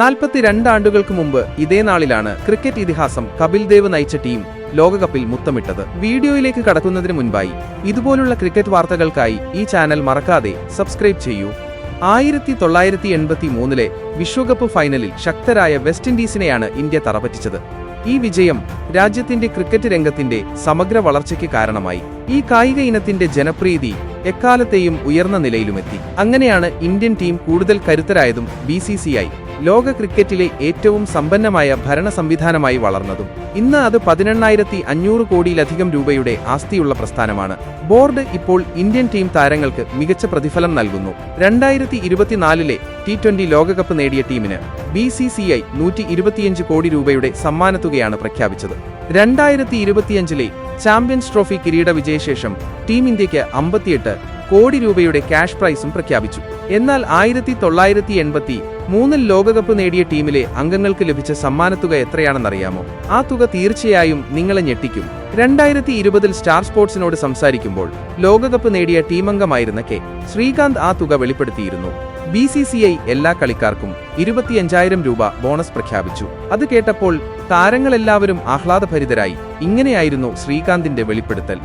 നാൽപ്പത്തിരണ്ട് ആണ്ടുകൾക്ക് മുമ്പ് ഇതേ നാളിലാണ് ക്രിക്കറ്റ് ഇതിഹാസം കപിൽ ദേവ് നയിച്ച ടീം ലോകകപ്പിൽ മുത്തമിട്ടത്. വീഡിയോയിലേക്ക് കടക്കുന്നതിന് മുൻപായി ഇതുപോലുള്ള ക്രിക്കറ്റ് വാർത്തകൾക്കായി ഈ ചാനൽ മറക്കാതെ സബ്സ്ക്രൈബ് ചെയ്യൂ. ആയിരത്തി തൊള്ളായിരത്തി എൺപത്തി മൂന്നിലെ വിശ്വകപ്പ് ഫൈനലിൽ ശക്തരായ വെസ്റ്റ് ഇൻഡീസിനെയാണ് ഇന്ത്യ തറപറ്റിച്ചത്. ഈ വിജയം രാജ്യത്തിന്റെ ക്രിക്കറ്റ് രംഗത്തിന്റെ സമഗ്ര വളർച്ചയ്ക്ക് കാരണമായി. ഈ കായിക ഇനത്തിന്റെ ജനപ്രീതി എക്കാലത്തെയും ഉയർന്ന നിലയിലുമെത്തി. അങ്ങനെയാണ് ഇന്ത്യൻ ടീം കൂടുതൽ കരുത്തരായതും ബി ലോക ക്രിക്കറ്റിലെ ഏറ്റവും സമ്പന്നമായ ഭരണ സംവിധാനമായി വളർന്നതും ഇന്ന് അത് പതിനെണ്ണായിരത്തി അഞ്ഞൂറ് കോടിയിലധികം രൂപയുടെ ആസ്തിയുള്ള പ്രസ്ഥാനമാണ്. ബോർഡ് ഇപ്പോൾ ഇന്ത്യൻ ടീം താരങ്ങൾക്ക് മികച്ച പ്രതിഫലം നൽകുന്നു. രണ്ടായിരത്തി ഇരുപത്തിനാലിലെ ടി ട്വന്റി ലോകകപ്പ് നേടിയ ടീമിന് ബി സി സി ഐ നൂറ്റി ഇരുപത്തിയഞ്ച് കോടി രൂപയുടെ സമ്മാനത്തുകയാണ് പ്രഖ്യാപിച്ചത്. രണ്ടായിരത്തി ഇരുപത്തിയഞ്ചിലെ ചാമ്പ്യൻസ് ട്രോഫി കിരീട വിജയശേഷം ടീം ഇന്ത്യയ്ക്ക് അമ്പത്തിയെട്ട് കോടി രൂപയുടെ ക്യാഷ് പ്രൈസും പ്രഖ്യാപിച്ചു. എന്നാൽ ആയിരത്തി തൊള്ളായിരത്തി എൺപത്തി മൂന്നിൽ ലോകകപ്പ് നേടിയ ടീമിലെ അംഗങ്ങൾക്ക് ലഭിച്ച സമ്മാനത്തുക എത്രയാണെന്നറിയാമോ? ആ തുക തീർച്ചയായും നിങ്ങളെ ഞെട്ടിക്കും. രണ്ടായിരത്തി ഇരുപതിൽ സ്റ്റാർ സ്പോർട്സിനോട് സംസാരിക്കുമ്പോൾ ലോകകപ്പ് നേടിയ ടീമംഗമായിരുന്ന കെ. ശ്രീകാന്ത് ആ തുക വെളിപ്പെടുത്തിയിരുന്നു. ബി സി സി ഐ എല്ലാ കളിക്കാർക്കും ഇരുപത്തിയഞ്ചായിരം രൂപ ബോണസ് പ്രഖ്യാപിച്ചു. അത് കേട്ടപ്പോൾ താരങ്ങളെല്ലാവരും ആഹ്ലാദഭരിതരായി. ഇങ്ങനെയായിരുന്നു ശ്രീകാന്തിന്റെ വെളിപ്പെടുത്തൽ.